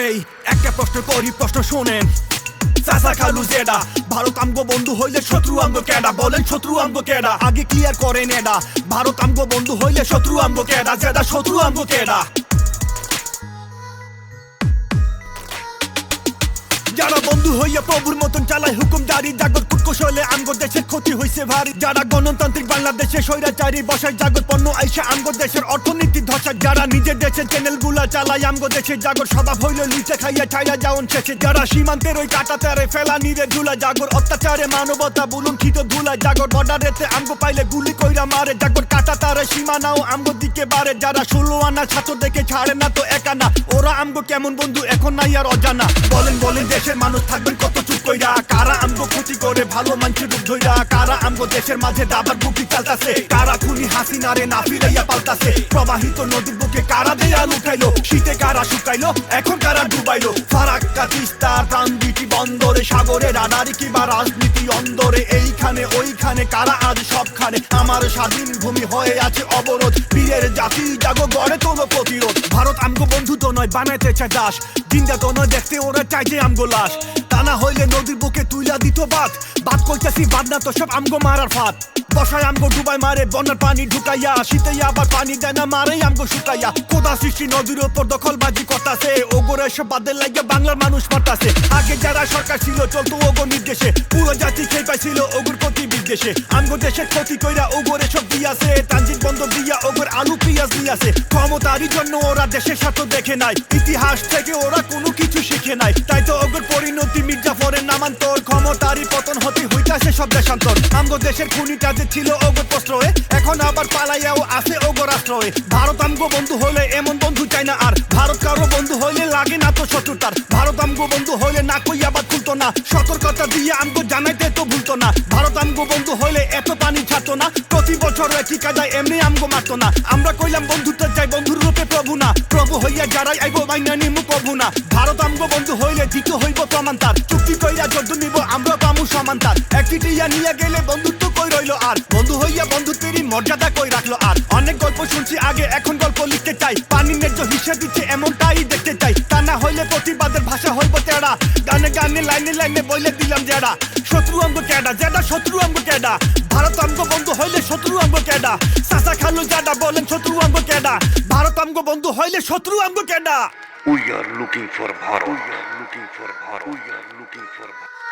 এই একটা প্রশ্ন করি প্রশ্ন শোনেন। চাচা খালু জেডা, ভারত আমগো বন্ধু হইলে শত্রু আমগো কেডা? বলেন শত্রু আমগো কেডা? আগে ক্লিয়ার করেন এডা? ভারত আমগো বন্ধু হইলে শত্রু আমগো কেডা? জেডা শত্রু আমগো কেডা? হইয়া প্রভুর মতন চালায় হুকুম জারি। জাগর কুটকৌশলে আমগো দেশের ক্ষতি হইছে ভারী। যারা গণতান্ত্রিক বাংলাদেশে স্বৈরাচারী, বসায় জাগর পণ্য আইসা আমগো দেশের অর্থনীতি ধসা। যারা নিজের দেশের চ্যানেলগুলা চালায় আমগো দেশের জাগর। স্বভাব হইল লিচে খাইয়া ছাইয়া যাওন শেষে। যারা সীমান্তের ওই কাটাতারে ফেলা নিরে ঝুলা জাগর। অত্যাচারে মানবতা বুলুঙ্খিত ধুলা জাগর। বর্ডারেতে আমগো পাইলে গুলি কইরা মারে। জাগর কাটাতারে সীমানাও আমগো দিকে বাড়ে। যারা ষোলো আনা ছাত্র দেখে ছাড়ে না তো একা না ওরা আমগো কেমন বন্ধু, এখন নাই আর অজানা। বলেন বলেন, দেশের মানুষ থাকবেন কত চুপ কইরা। কারা আমগো ক্ষতি করে, ভালো মানুষের রূপ ধইরা। কারা আমগো দেশের মাঝে দাবার বুকি চালতাছে। কারা খুনি হাসিনারে না ফিরাইয়া পাল্টাছে প্রবাহিত নদীর বুকে কারা দেয়াল উঠাইলো? শীতে কারা শুকাইলো? এখন কারা ডুবাইলো? ফারাক্কা, তিস্তা ট্রানজিটি বন্দরে, সাগরে রাডারি কিবা রাজনীতি অন্দরে। এইখানে, ওইখানে, কারা আজ সবখানে? আমার স্বাধীন ভূমি হয়ে আছে অবরোধ। বীরের জাতি জাগো, গড়ে তোলো প্রতিরোধ ভারত আমগো বন্ধু তো নয়, বানাইতে চায় দাস। জিন্দা তো নয়, দেখতে ওরা চাই যে আমগো লাশ। তা না হইলে নদীর বুকে তুইলা দিত বাদ বাদ কইতাছি বাদ না তো সব আমগো মারার ফাঁদ। বসায় আমগো ডুবাই মারে, বন্যার পানি ঢুকাইয়া। শীতে আবার পানি দেয় না, মারে আমগো শুকাইয়া। কোদা সৃষ্টি, নদীর ওপর দখলবাজি করতাছে। ওগরে সব বাদের লাগিয়া বাংলার মানুষ মারতাছে। আগে যারা সরকার ছিল, চলতো ওগো নির্দেশে। পুরো জাতি খেয়ে পাইছিল ওগুর প্রতি বিদ্বেষে। আমগো দেশের ক্ষতি কইরা ওগরে সব দিয়াছে। ট্রানজিট বন্ধ দিয়া ওগর আলু, পেঁয়াজ দিয়াছে ক্ষমতারই জন্য ওরা দেশের স্বার্থ দেখে নাই। ইতিহাস থেকে ওরা কোনো কিছু শিখে নাই। তাই তো ওগর পরিণতি মির্জাফরের নামান্তর, ক্ষমতারই পতন হতে হইতাছে সব দেশান্তর। আমগো দেশের খুনিটা যে ছিল ওগর প্রশ্রয়ে। এখন আবার পালাইয়াও আছে ওগর আশ্রয়ে। ভারত আমগো বন্ধু হলে এমন বন্ধু চাই না আর। ভারত কারও বন্ধু হইলে লাগে না তো শত্রুতার। ভারত আমগো বন্ধু হইলে না কই আবার খুলতো না। সতর্কতা দিয়ে আমগো জানাইতে তো ভুলতো না। ভারত আমগো বন্ধু হইলে এত পানি ছাড়তো না। প্রতি বছর একই কাজায় এমনি আমগো মারতো না। আমরা কইলাম বন্ধুত্ব চাই, বন্ধুর রূপে প্রভু না। প্রভু হইয়া যারাই আইব, মাইনা নিমু প্রভু না। ভারত আমগো বন্ধু হইলে দিতে হইব প্রমাণ তার। চুক্তি কইরা যদ্দ নিব আমরা পামু সমান তার। একটি টিয়া নিয়ে গেলে বন্ধুত্ব কই রইল আর? বন্ধু হইয়া বন্ধুত্বেরই মর্যাদা কই রাখল আর? অনেক গল্প শুনছি, আগে এখন গল্প লিখতে চাই। পানি ন্যায্য হিসেব দিচ্ছে, এমনটাই দেখতে চাই। তা না হইলে প্রতিবাদের ভাষা হইব তেড়া গানে গানে, লাইনে লাইনে বইলে দিলাম জেডা শত্রু অঙ্গ কেডা জেডা শত্রু অঙ্গ কেডা ভারত অঙ্গ বন্ধু হইলে শত্রু অঙ্গ কেডা সাসা খালু জাডা অঙ্গ কেডা ভারত অঙ্গ বন্ধু হইলে শত্রু অঙ্গ কেডা We are looking for Bharat. We are looking for Bharat. We are looking for Bharat.